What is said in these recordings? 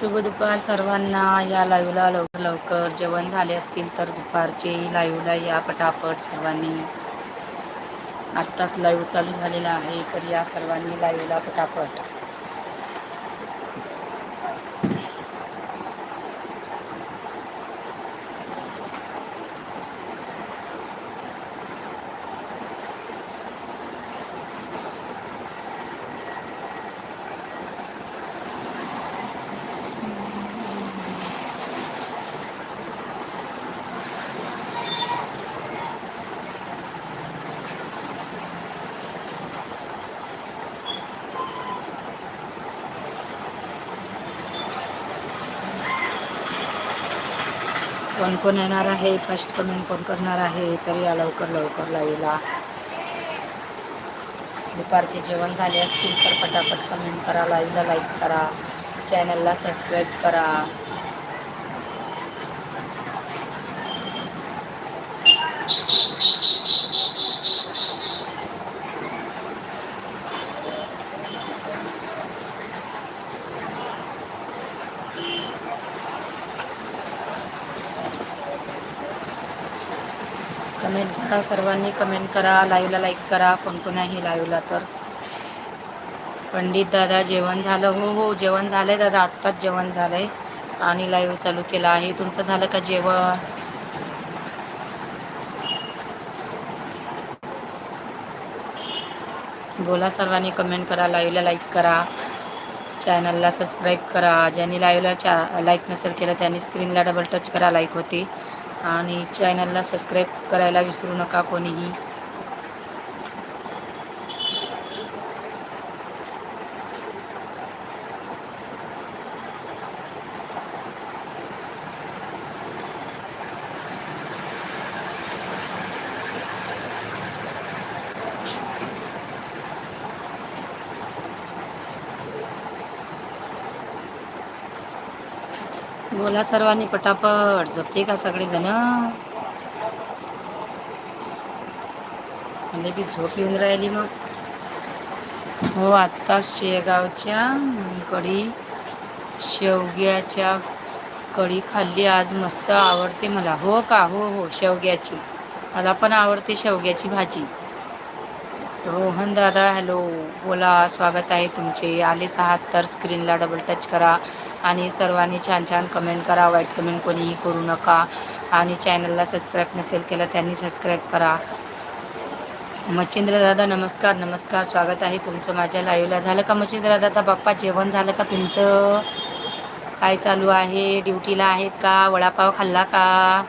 शुभ दुपार सर्वांना. या लाईव्हला लवकर लवकर जेवण झाले असतील तर दुपारचे लाईव्हला या पटापट सर्वांनी. आत्ताच लाईव्ह चालू झालेला आहे तर या सर्वांनी लाईव्हला पटापट. कोण कोण येणार आहे? फर्स्ट कमेंट कोण करणार आहे? तर या लवकर लवकर लाईव्हला. दुपारचे जेवण झाले असतील तर पटापट कमेंट करा लाईव्हला लाईक करा. चॅनलला सबस्क्राईब करा. कमेंट सर्वांनी कमेंट करा लाईव्हला लाईक करा कोण कोण आहे लाईव्हला तर. पंडित दादा जेवण झालं? हो हो जेवण झालंय दादा आत्ताच जेवण झालंय. आणि लाईव्ह चालू केला आहे. तुमचं झालं का जेवण? बोला सर्वांनी कमेंट करा लाईव्हला लाईक करा. चॅनलला सबस्क्राईब करा. ज्यांनी लाईव्हला चा लाईक नसेल केलं त्यांनी स्क्रीनला डबल टच करा लाईक होती आणि चॅनलला सबस्क्राईब करायला विसरू नका कोणीही. बोला सर्वांनी पटापट. झोपते का सगळेजण? म्हणजे की झोप येऊन राहिली मग. हो आत्ता शेगावच्या कढी शेवग्याच्या कढी खाल्ली. आज मस्त आवडते मला. हो का? हो हो शेवग्याची. मला पण आवडते शेवग्याची भाजी. रोहन दादा हॅलो. बोला स्वागत आहे तुमचे. आलेच आहात तर स्क्रीनला डबल टच करा. आणि सर्वांनी छान छान कमेंट करा. वाईट कमेंट कोणीही करू नका. आणि चॅनलला सबस्क्राईब नसेल केलं त्यांनी सबस्क्राईब करा. मच्छिंद्र दादा नमस्कार नमस्कार. स्वागत आहे तुमचं माझ्या लाईव्हला झालं का मच्छिंद्र दादा? बाप्पा जेवण झालं का तुमचं? काय चालू आहे? ड्युटीला आहेत का? वडापाव खाल्ला का?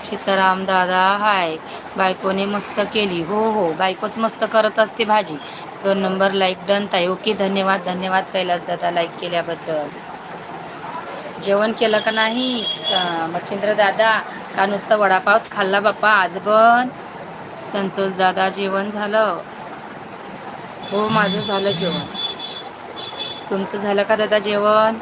सीताराम दादा हाय बायकोने मस्त केली. हो हो. बायकोच मस्त करत असते भाजी. दोन नंबर लाईक डन ताई ओके धन्यवाद धन्यवाद. कैलास दादा लाईक केल्याबद्दल. जेवण केलं का नाही? मच्छिंद्र दादा का नुसतं वडापावच खाल्ला बाप्पा? आज पण संतोष दादा जेवण झालं. हो माझं झालं जेवण. तुमचं झालं का दादा जेवण?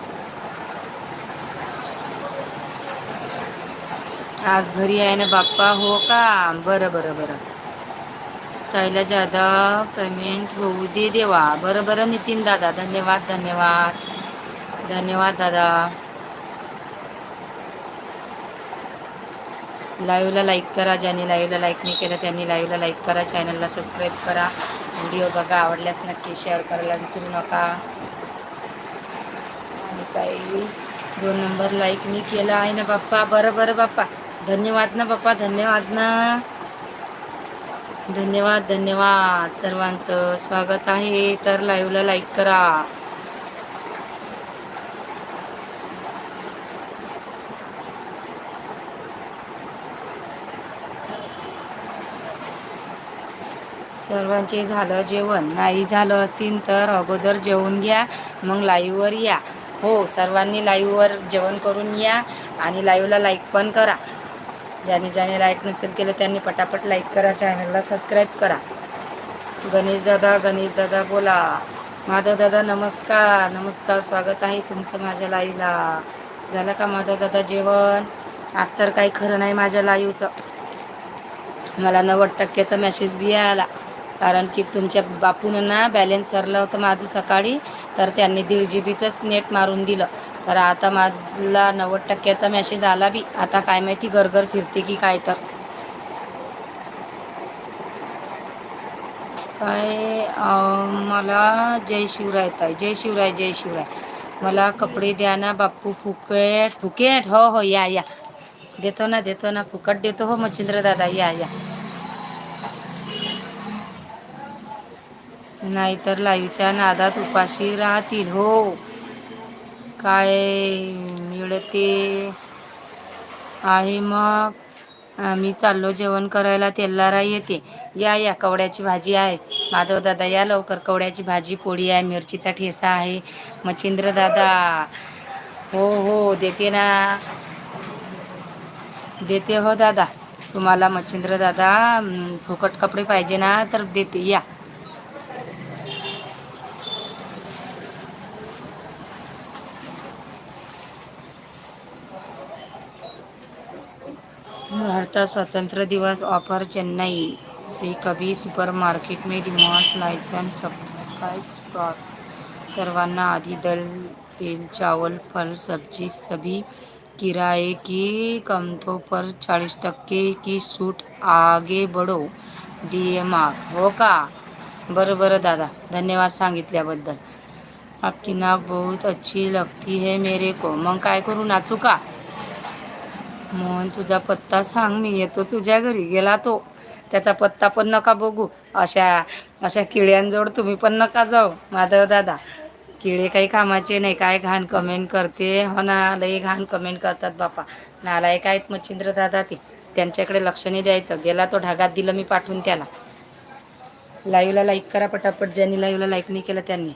आज घरी आहे ना बाप्पा? हो का? बरं बरं बरं. ताईला जादा पेमेंट होऊ दे देवा. बरं बरं नितीन दादा. धन्यवाद धन्यवाद. धन्यवाद दादा. लाईव्हला लाईक करा ज्यांनी लाईव्हला लाईक नाही केलं त्यांनी लाईव्हला लाईक करा चॅनलला सबस्क्राईब करा. व्हिडिओ बघा आवडल्यास नक्की शेअर करायला विसरू नका. आणि काही दोन नंबर लाईक मी केलं आहे ना बाप्पा. बरं बरं बाप्पा. धन्यवाद ना बाप्पा धन्यवाद ना. धन्यवाद धन्यवाद. सर्वांचं स्वागत आहे. तर लाईव्हला लाईक करा. सर्वांचे झालं जेवण. नाही झालं असेल तर अगोदर जेवून घ्या मग लाईव्हवर या. हो सर्वांनी लाईव्हवर जेवण करून या आणि लाईव्हला लाईक पण करा. ज्याने ज्याने लाईक नसेल केलं त्यांनी पटापट लाईक करा चॅनलला सबस्क्राईब करा. गणेश दादा गणेश दादा बोला. माधव दादा नमस्कार. नमस्कार स्वागत आहे तुमचं माझ्या लाईव्हला झालं का माधव दादा जेवण? आज तर काही खरं नाही माझ्या लाईव्हचं मला नव्वद टक्क्याचा मेसेज बी आला. कारण की तुमच्या बापून ना बॅलेन्स सरलं होतं माझं सकाळी तर त्यांनी दीड जी बीचंच नेट मारून दिलं. तर आता माझला नव्वद टक्क्याचा मेसेज आला बी. आता काय माहिती घरघर फिरते की काय तर. काय मला जय शिवराय ताई जय शिवराय जय शिवराय. मला कपडे द्या ना बाप्पू फुकेट फुकेट. हो हो या या. देतो ना देतो ना फुकट देतो. हो मच्छिंद्र दादा या या. नाहीतर लाईव्हच्या नादात उपाशी राहतील. हो. काय मिळते? आहे मग. मी चाललो जेवण करायला तेलारा येते. या या कवड्याची भाजी आहे. माधव दादा या लवकर. कवड्याची भाजी पोळी आहे मिरचीचा ठेसा आहे. मच्छिंद्र दादा. हो हो देते ना. देते हो दादा. तुम्हाला मच्छिंद्र दादा फुकट कपडे पाहिजे ना तर देते. या. भारत स्वतंत्र दिवस ऑफ़र चेन्नई से कभी सुपर मार्केट में डिमांड लाइसेंस सब्सक्राइब सर्वांना आधी दल, तेल, चावल, फल, सब्ज़ी, सभी किराए की कमतों पर चालीस टक्के की छूट। आगे बढो डी एम आर हो का? बरं बरं, दादा, धन्यवाद सांगितल्याबद्दल। आपकी नाक बहुत अच्छी लगती है मेरे को। मग काय करू? नाचू का? मोहन तुझा पत्ता सांग मी येतो तुझ्या घरी गेला तो. त्याचा पत्ता पण नका बघू. अशा अशा किड्यांजवळ तुम्ही पण नका जाऊ माधव दादा. किडे काही कामाचे नाही काय घाण कमेंट करते? हो ना लई घाण कमेंट करतात बापा. नालायक आहेत मच्छिंद्र दादा ते. त्यांच्याकडे लक्ष नाही द्यायचं. गेला तो ढागात दिलं मी पाठवून त्याला. लाईव्हला लाईक करा पटापट ज्यांनी लाईव्हला लाईक नाही केलं त्यांनी.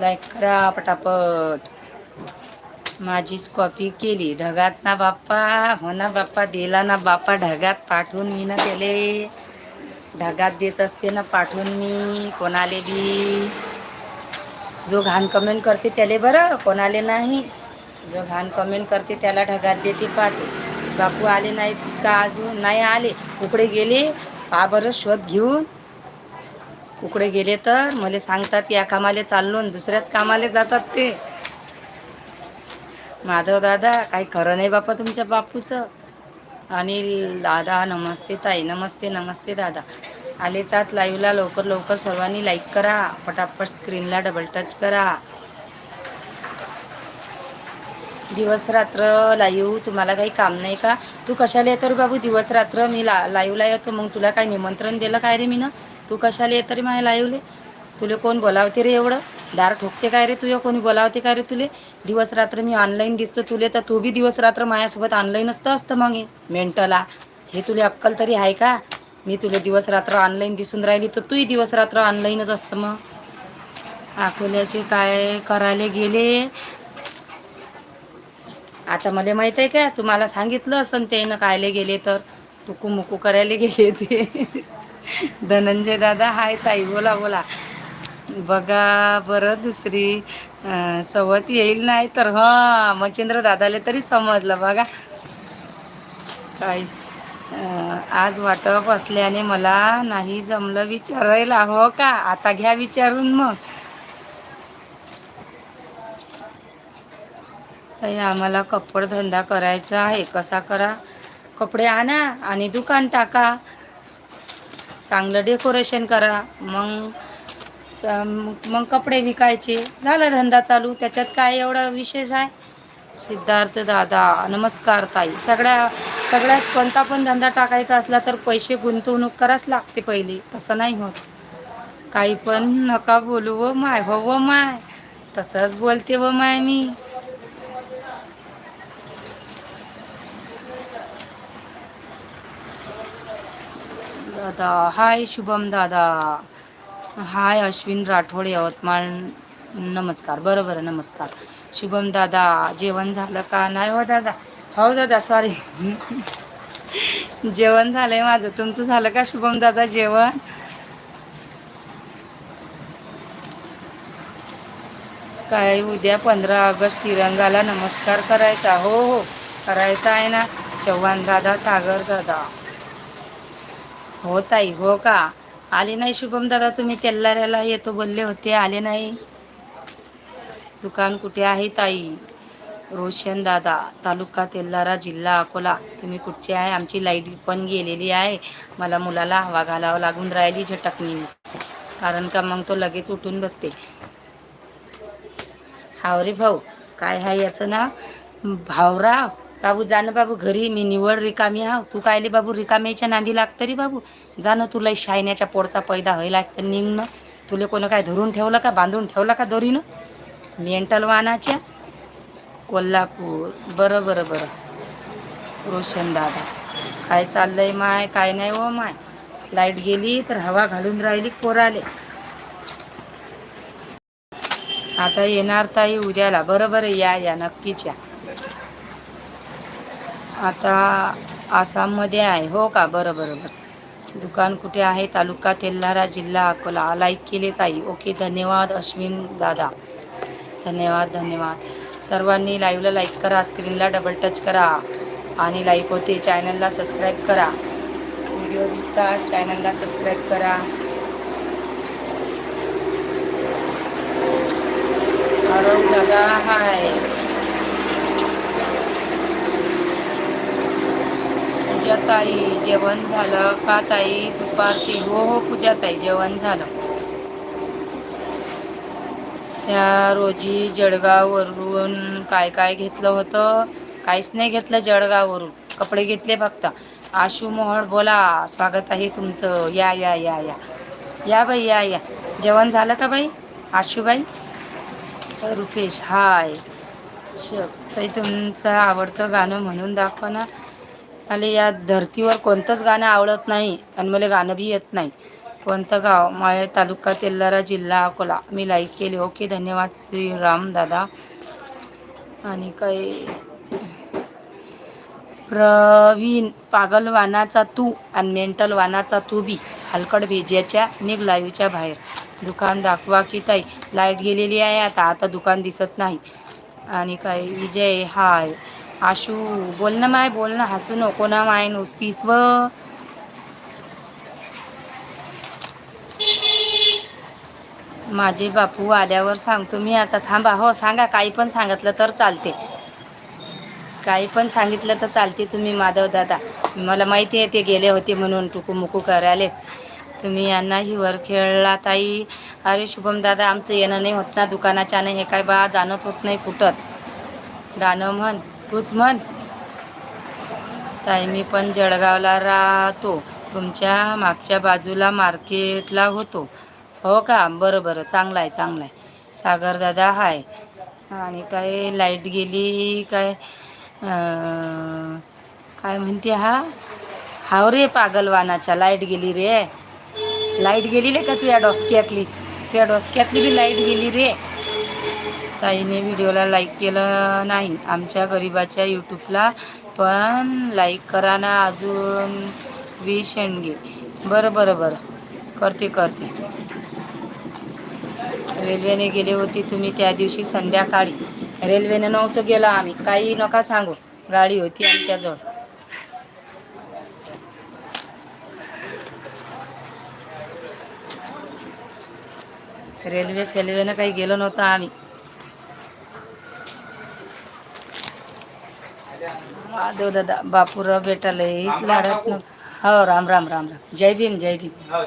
लाईक करा पटापट. माझीच कॉपी केली. ढगात ना बाप्पा हो ना बाप्पा दिला ना बाप्पा ढगात पाठवून मी ना त्याले. ढगात देत असते ना पाठवून मी कोणाले बी. जो घाण कमेंट करते त्याले बरं कोणाले नाही. जो घाण कमेंट करते त्याला ढगात देते पाठवू बापू आले नाहीत का अजून? नाही आले. उकडे गेले. पा बरं शोध घेऊन. कुकडे गेले तर मला सांगतात या कामाले चाललो दुसऱ्याच कामाले जातात ते. माधव दादा काही खरं नाही बापा तुमच्या बापूचं. आणि दादा नमस्ते ताई नमस्ते नमस्ते दादा. आलेचात लाईव्हला लवकर लवकर सर्वांनी लाईक करा. पटापट स्क्रीनला डबल टच करा. दिवस रात्र लाईव्ह तुम्हाला काही काम नाही का? तू कशाला येतो बाबू? दिवस रात्र मी ला लाईव्हला येतो मग तुला काही निमंत्रण दिलं काय रे मी ना तू कशाला येत रे माझ्या लाईवले? तुले कोण बोलावते रे एवढं? दार ठोकते काय रे तुझ्या? कोणी बोलावते काय रे तुले? दिवस रात्र मी ऑनलाईन दिसतो तुले तर तू बी दिवस रात्र माझ्यासोबत ऑनलाईन असतं असतं मग हे मेंटला हे तुले अक्कल तरी आहे का? मी तुले दिवस रात्र ऑनलाईन दिसून राहिली तर तूही दिवस रात्र ऑनलाईनच असतं मग. अकोल्याचे काय करायला गेले? आता मला माहीत आहे का? तुम्हाला सांगितलं असं त्यानं कायले गेले तर. टुकू मुकू करायला गेले ते. धनंजय दादा हाय ताई बोला बोला. बघा बरं दुसरी सवत येईल नाही तर हां मच्छिंद्र दादाले तरी समजलं बघा. काय आज वाटप असल्याने मला नाही जमलं विचारायला हो का? आता घ्या विचारून मग. ताई आम्हाला कपड धंदा करायचा आहे कसा करा? कपडे आणा आणि दुकान टाका. चांगलं डेकोरेशन करा मग मग कपडे विकायचे. झाला धंदा चालू. त्याच्यात काय एवढा विशेष आहे? सिद्धार्थ दादा नमस्कार ताई. सगळ्या सगळ्याच कोणता पण धंदा टाकायचा असला तर पैसे गुंतवणूक कराच लागते पहिली. तसं नाही होत. काही पण नका बोलू व माय हो व माय. तसंच बोलते व माय मी. दादा. हाय शुभम दादा. हाय अश्विन राठोड यवतमाळ. नमस्कार. बरं बरं नमस्कार. शुभम दादा जेवण झालं का? नाही हो दादा. हो दादा सॉरी जेवण झालंय माझं. तुमचं झालं का शुभम दादा जेवण? काय उद्या पंधरा ऑगस्ट तिरंगाला नमस्कार करायचा. हो हो. करायचा आहे ना. चव्हाण दादा सागर दादा. हो ताई हो का? आले नाही शुभम दादा तुम्ही? तेल्लाऱ्याला येतो बोलले होते आले नाही. दुकान कुठे आहे ताई? रोशन दादा तालुका तेल्लारा जिल्हा अकोला. तुम्ही कुठचे आहे? आमची लाइट पण गेलेली आहे. मला मुलाला हवा घालावं लागून राहिली झटकणी कारण का मग तो लगेच उठून बसते. हाव रे भाऊ काय आहे याचं ना भावराव बाबू जाणं बाबू घरी मी निवड रिकामी हा तू कायले बाबू रिकाम्याच्या नांदी लागतं रे बाबू. जाणं तुला शायण्याच्या पोडचा पैदा व्हायला असतं निघणं तुले कोणं काय धरून ठेवलं का बांधून ठेवलं का दोरीनं? मेंटल वाहनाच्या कोल्हापूर. बरं बरं बरं. रोशन दादा. काय चाललंय माय? काय नाही हो माय. लाइट गेली तर हवा घालून राहिली पोराले. आता येणार ताई उद्याला. बरं बरं. या या. नक्कीच या. आता आसाममध्ये आहे. हो का? बरं बरं बरं. दुकान कुठे आहे? तालुका तेल्हारा जिल्हा अकोला. लाईक केले ताई. ओके धन्यवाद अश्विन दादा. धन्यवाद धन्यवाद. सर्वांनी लाईव्हला लाईक करा स्क्रीनला डबल टच करा. आणि लाईक होते चॅनलला सबस्क्राईब करा. व्हिडिओ दिसतात चॅनलला सबस्क्राईब करा. आरव दादा हाय पूजा ताई जेवण झालं का ताई? दुपारची हो हो पूजा ताई जेवण झालं. त्या रोजी जळगाववरून काय काय घेतलं होतं? काहीच नाही घेतलं जळगाववरून. कपडे घेतले फक्त. आशू मोहळ बोला स्वागत आहे तुमचं. या या या या. या बाई या या. जेवण झालं का बाई? आशूबाई? रुपेश हाय. श ताई तुमचं आवडतं गाणं म्हणून दाखवा ना. मला या धर्तीवर कोणतंच गाणं आवडत नाही आणि मला गाणं बी येत नाही. कोणतं गाव? माय तालुका तेल्लारा जिल्हा अकोला. मी लाईक केली. ओके धन्यवाद. श्रीराम दादा. आणि काही प्रवीण पागलवानाचा तू आणि मेंटल वानाचा तू बी. हलकड भेज्याच्या निघ लाईव्हच्या बाहेर. दुकान दाखवा की ताई. लाइट गेलेली आहे आता. आता दुकान दिसत नाही. आणि काही विजय हाय. आशू बोल ना माय बोल ना. हसू नको ना माय नुसतीच व. माझे बापू आल्यावर सांगतो मी आता. थांबा हो सांगा. काही पण सांगितलं तर चालते. काही पण सांगितलं तर चालते तुम्ही माधव दादा. मला माहिती आहे ते गेले होते म्हणून टुकू मुकू करायलेस. तुम्ही यांना हिवर खेळला ताई. अरे शुभम दादा आमचं येणं नाही होत ना. दुकानाच्यानं हे काय बा जाणंच होत नाही कुठंच. गाणं म्हण. तूच म्हण. ताई मी पण जळगावला राहतो. तुमच्या मागच्या बाजूला मार्केटला होतो. हो का? बरं बरं. चांगलं आहे चांगलं आहे सागरदादा हाय. आणि काय लाइट गेली काय काय म्हणते हा? हाव रे पागलवानाच्या लाइट गेली रे. लाइट गेली रे का तुझ्या डोसक्यातली? तुझ्या डोसक्यातली बी लाइट गेली रे. ताईने व्हिडिओला लाईक केलं नाही आमच्या गरिबाच्या यूट्यूबला पण लाईक करा ना अजून वी शेंडगे बरं बरं बरं. करते करते. रेल्वेने गेले होते तुम्ही त्या दिवशी संध्याकाळी. रेल्वेने नव्हतं गेलो आम्ही. काही नका सांगू. गाडी होती आमच्याजवळ. रेल्वे फेल्वेनं काही गेलो नव्हतं आम्ही. माधव दादा बापूराव बेटा लईच लाडत हो राम राम राम राम. जय भीम जय भीम. हो,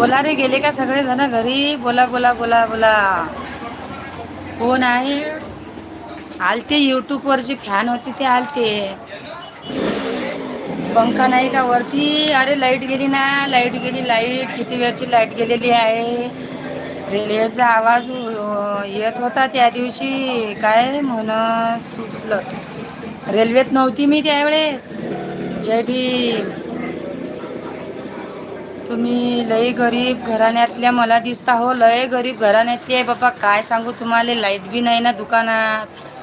बोला रे गेले का सगळे जण घरी? बोला बोला बोला बोला. कोण आहे? आलते युट्यूब जी फॅन होती ते आलते. पंखा नाही का वरती? अरे लाइट गेली ना. लाइट गेली लाइट किती वेळची लाइट गेलेली आहे? रेल्वेचा आवाज येत होता त्या दिवशी. काय म्हण सुटलं? रेल्वेत नव्हती मी त्यावेळेस. जय भीम. तुम्ही लय गरीब घराण्यातल्या मला दिसता हो लय गरीब घराण्यातली आहे बाबा काय सांगू तुम्हाला लाइट बी नाही ना दुकानात.